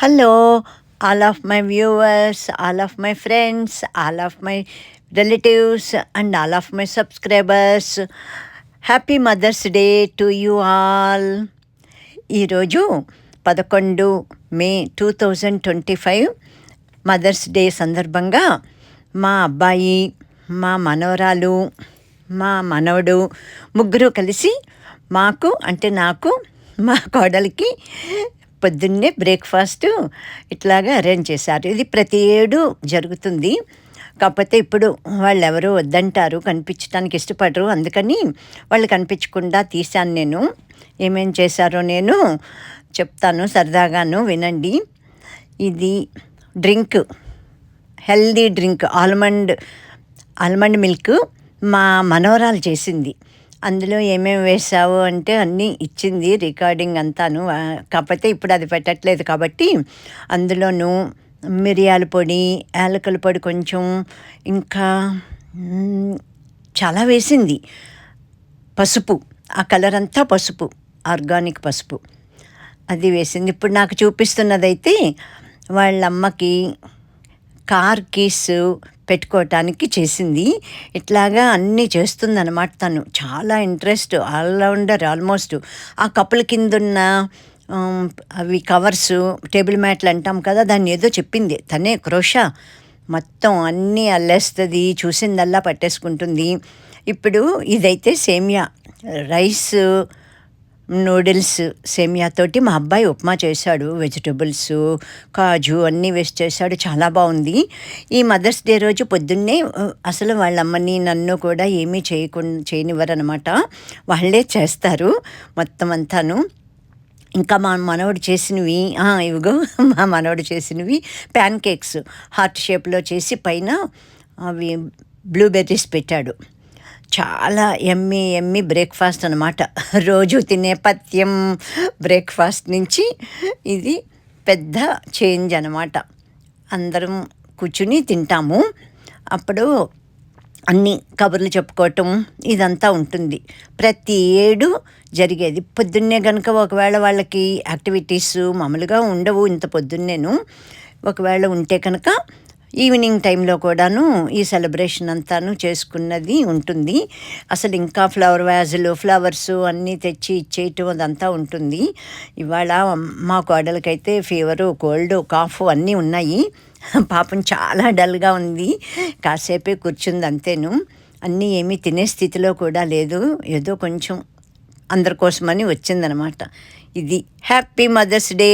Hello all of my viewers all of my friends all of my relatives and all of my subscribers happy mother's day to you all ఈరోజు పదకొండు May two thousand twenty five mother's day సందర్భంగా మా అబ్బాయి మా మనవరాలు మా మనవడు ముగ్గురు కలిసి మాకు అంటే నాకు మా కోడలికి పొద్దున్నే బ్రేక్ఫాస్ట్ ఇట్లాగా అరేంజ్ చేశారు. ఇది ప్రతి ఏడు జరుగుతుంది. కాకపోతే ఇప్పుడు వాళ్ళు ఎవరు వద్దంటారు కనిపించడానికి ఇష్టపడరు. అందుకని వాళ్ళు కనిపించకుండా తీశాను నేను. ఏమేం చేశారో నేను చెప్తాను సరదాగాను వినండి. ఇది drink healthy drink almond almond milk మా మనోరాలు చేసింది. అందులో ఏమేమి వేసావు అంటే అన్నీ ఇచ్చింది రికార్డింగ్ అంతాను. కాకపోతే ఇప్పుడు అది పెట్టట్లేదు కాబట్టి అందులోనూ మిరియాల పొడి యాలకుల పొడి కొంచెం ఇంకా చాలా వేసింది. పసుపు ఆ కలర్ అంతా పసుపు ఆర్గానిక్ పసుపు అది వేసింది. ఇప్పుడు నాకు చూపిస్తున్నదైతే వాళ్ళ అమ్మకి కార్ కీస్ పెట్టుకోవటానికి చేసింది. ఇట్లాగా అన్నీ చేస్తుందన్నమాట తను. చాలా ఇంట్రెస్ట్ ఆల్రౌండర్ ఆల్మోస్ట్. ఆ కప్పుల కిందున్న అవి కవర్స్ టేబుల్ మ్యాట్లు అంటాం కదా దాన్ని ఏదో చెప్పింది. తనే క్రోషా మొత్తం అన్నీ అల్లేస్తుంది చూసిందల్లా పట్టేసుకుంటుంది. ఇప్పుడు ఇదైతే సేమియా. రైస్ నూడిల్స్ సేమియాతోటి మా అబ్బాయి ఉప్మా చేశాడు వెజిటబుల్స్ కాజు అన్నీ వేస్ట్ చేశాడు చాలా బాగుంది. ఈ మదర్స్ డే రోజు పొద్దున్నే అసలు వాళ్ళమ్మని నన్ను కూడా ఏమీ చేయకుండా చేయనివ్వరనమాట వాళ్ళే చేస్తారు మొత్తం అంతాను. ఇంకా మా మనవడు చేసినవి ఇవిగో మా మనవడు చేసినవి ప్యాన్ కేక్స్ హార్ట్ షేప్లో చేసి పైన అవి బ్లూబెర్రీస్ పెట్టాడు. చాలా ఎమ్మి ఎమ్మి బ్రేక్ఫాస్ట్ అనమాట రోజు తినే పథ్యం బ్రేక్ఫాస్ట్ నుంచి ఇది పెద్ద చేంజ్ అనమాట అందరం కూర్చుని తింటాము. అప్పుడు అన్ని కబుర్లు చెప్పుకోవటం ఇదంతా ఉంటుంది. ప్రతి ఏడు జరిగేది. పొద్దున్నే కనుక ఒకవేళ వాళ్ళకి యాక్టివిటీస్ మామూలుగా ఉండవు ఇంత పొద్దున్నేను. ఒకవేళ ఉంటే కనుక ఈవినింగ్ టైంలో కూడాను ఈ సెలబ్రేషన్ అంతాను చేసుకున్నది ఉంటుంది. అసలు ఇంకా ఫ్లవర్ వ్యాజులు ఫ్లవర్స్ అన్నీ తెచ్చి ఇచ్చేయటం అదంతా ఉంటుంది. ఇవాళ మా కోడలకైతే ఫీవరు కోల్డ్ కాఫ్ అన్నీ ఉన్నాయి. పాపం చాలా డల్గా ఉంది. కాసేపే కూర్చుంది అంతేను. అన్నీ ఏమీ తినే స్థితిలో కూడా లేదు. ఏదో కొంచెం అందరి కోసమని వచ్చిందనమాట. ఇది హ్యాపీ మదర్స్ డే!